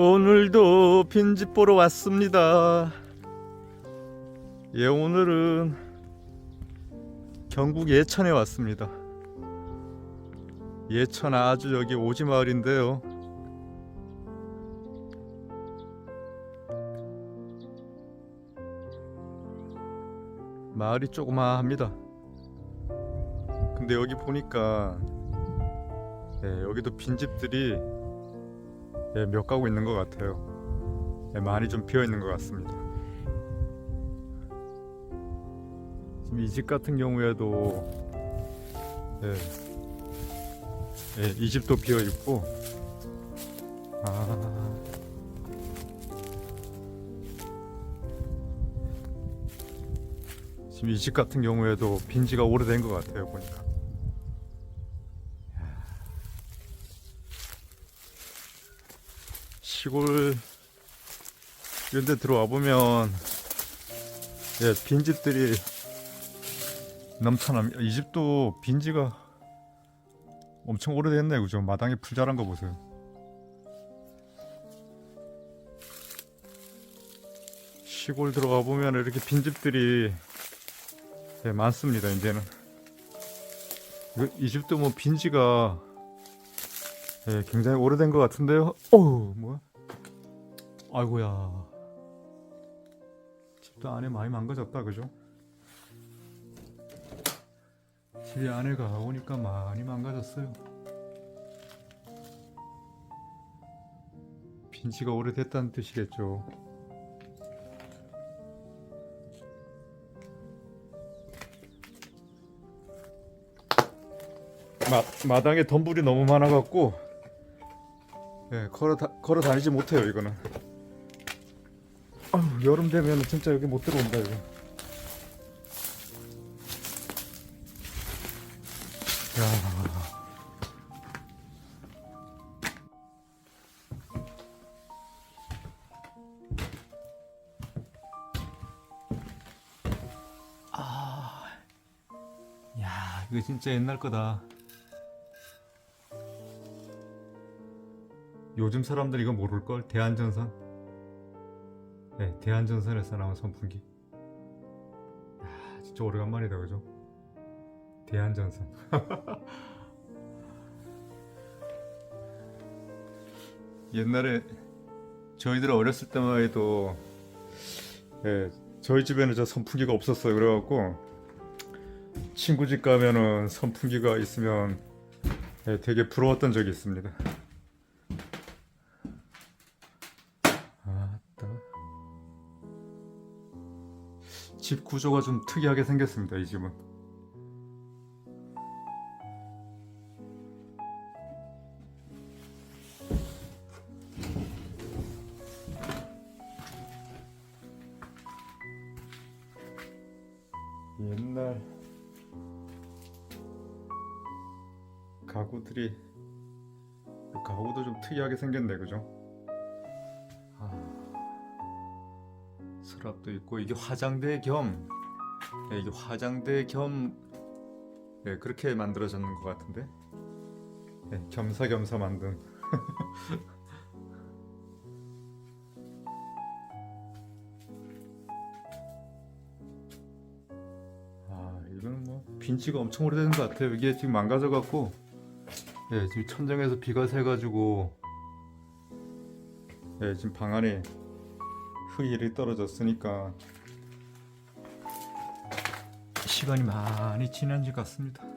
오늘도 빈집 보러 왔습니다. 예, 오늘은 경북 예천에 왔습니다. 예천 아주 여기 오지 마을인데요. 마을이 조그마합니다. 근데 여기 보니까 예, 여기도 빈집들이 예, 몇 가구 있는 것 같아요. 예, 많이 좀 비어 있는 것 같습니다. 지금 이 집 같은 경우에도 예, 예, 이 집도 비어 있고 아 지금 이 집 같은 경우에도 빈지가 오래된 것 같아요 보니까. 시골 이런 데 들어와 보면 예, 빈집들이 넘쳐납니다. 이 집도 빈지가 엄청 오래됐네 그죠? 마당에 풀 자란 거 보세요. 시골 들어가 보면 이렇게 빈집들이 예, 많습니다. 이제는 이거- 이 집도 뭐 빈지가 예, 굉장히 오래된 것 같은데요. 어우 뭐야? 아이고야. 집도 안에 많이 망가졌다 그죠? 집에 안에가 오니까 많이 망가졌어요. 빈지가 오래됐다는 뜻이겠죠. 마, 마당에 덤불이 너무 많아갖고 예, 걸어 다, 걸어 다니지 못해요 이거는. 아유, 여름 되면 진짜 여기 못 들어온다 이거. 야. 아, 야, 이거 진짜 옛날 거다. 요즘 사람들 이거 모를 걸 대한전선. 네, 대한전선에서 나온 선풍기. 야, 진짜 오래간만이다 그죠? 대한전선. 옛날에 저희들 어렸을 때만 해도 예, 저희 집에는 저 선풍기가 없었어요. 그래갖고 친구 집 가면은 선풍기가 있으면 예, 되게 부러웠던 적이 있습니다. 집 구조가 좀 특이하게 생겼습니다. 이 집은. 옛날 가구들이 그 가구도 좀 특이하게 생겼네 그죠? 아, 서랍도 있고 이게 화장대 겸 네, 이게 화장대 겸 네, 그렇게 만들어졌는 것 같은데? 네, 겸사겸사 만든. 아 이거는 뭐 빈지가 엄청 오래된 것 같아요. 이게 지금 망가져 갖고 예 지금 천장에서 비가 새가지고 예 지금 방 안에 흙이 떨어졌으니까. 시간이 많이 지난 것 같습니다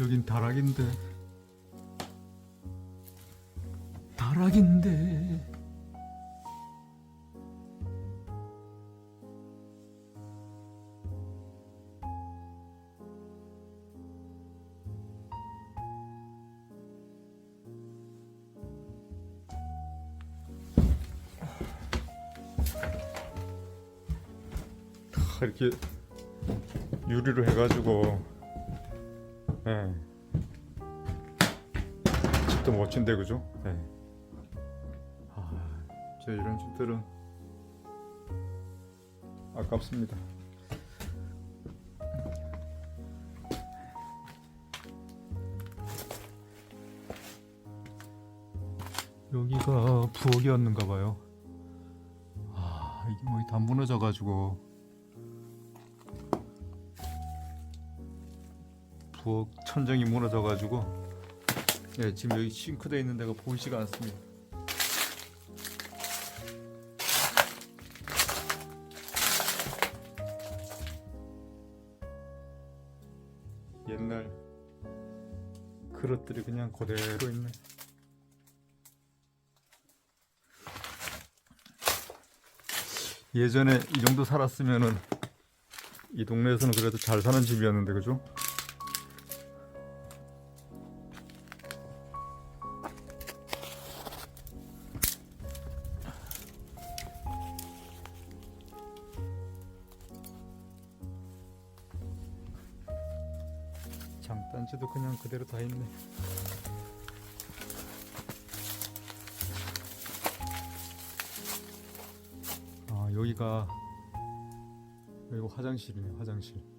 여긴 다락인데. 다락인데. 이렇게 유리로 해가지고 예. 집도 멋진데 그죠? 예. 아, 저 이런 집들은 아깝습니다. 여기가 부엌이었는가 봐요. 아, 이게 뭐 다 무너져 가지고 부엌 천정이 무너져 가지고 예, 지금 여기 싱크대 있는 데가 보이지가 않습니다. 옛날 그릇들이 그냥 그대로 있네. 예전에 이 정도 살았으면은 이 동네에서는 그래도 잘 사는 집이었는데 그죠? 장단지도 그냥 그대로 다 있네. 아 여기가 여기가 화장실이네 화장실.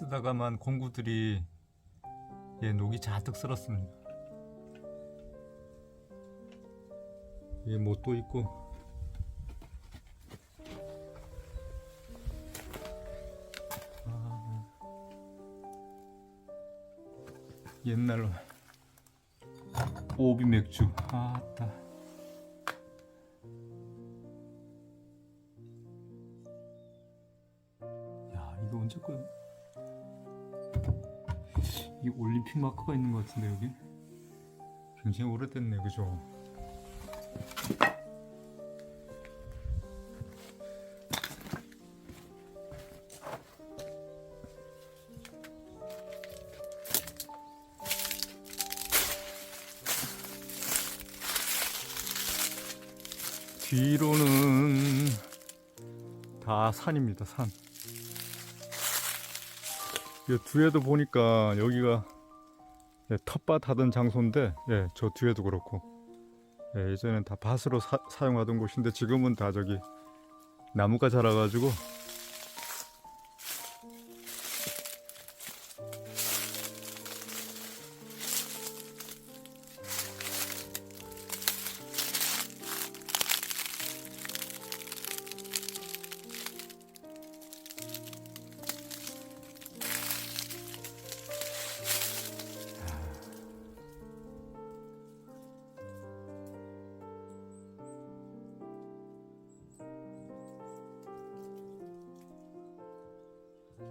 쓰다가만 공구들이 예, 녹이 잔뜩 쓸었습니다. 이 못도 있고 아, 옛날로 오비 맥주 아따 야 이거 언제 거야? 이 올림픽 마크가 있는 것 같은데 여기 굉장히 오래됐네 그죠? 뒤로는 다 산입니다 산. 이 뒤에도 보니까 여기가 예, 텃밭 하던 장소인데 예, 저 뒤에도 그렇고 예, 예전엔 다 밭으로 사, 사용하던 곳인데 지금은 다 저기 나무가 자라가지고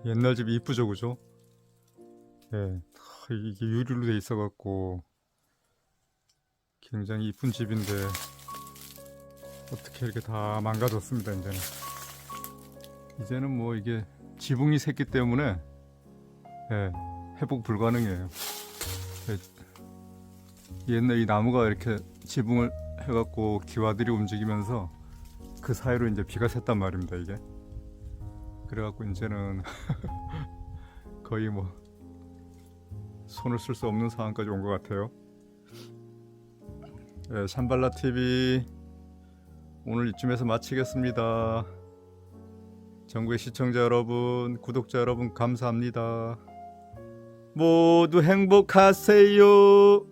옛날 집이 이쁘죠 그죠? 예, 다 이게 유리로 돼 있어갖고 굉장히 이쁜 집인데 어떻게 이렇게 다 망가졌습니다 이제는. 이제는 뭐 이게 지붕이 샜기 때문에 예, 회복 불가능해요. 예, 옛날 이 나무가 이렇게 지붕을 해갖고 기와들이 움직이면서 그 사이로 이제 비가 샜단 말입니다 이게 그래갖고 이제는 거의 뭐 손을 쓸 수 없는 상황까지 온 것 같아요. 네, 산발라 TV 오늘 이쯤에서 마치겠습니다. 전국의 시청자 여러분, 구독자 여러분 감사합니다. 모두 행복하세요.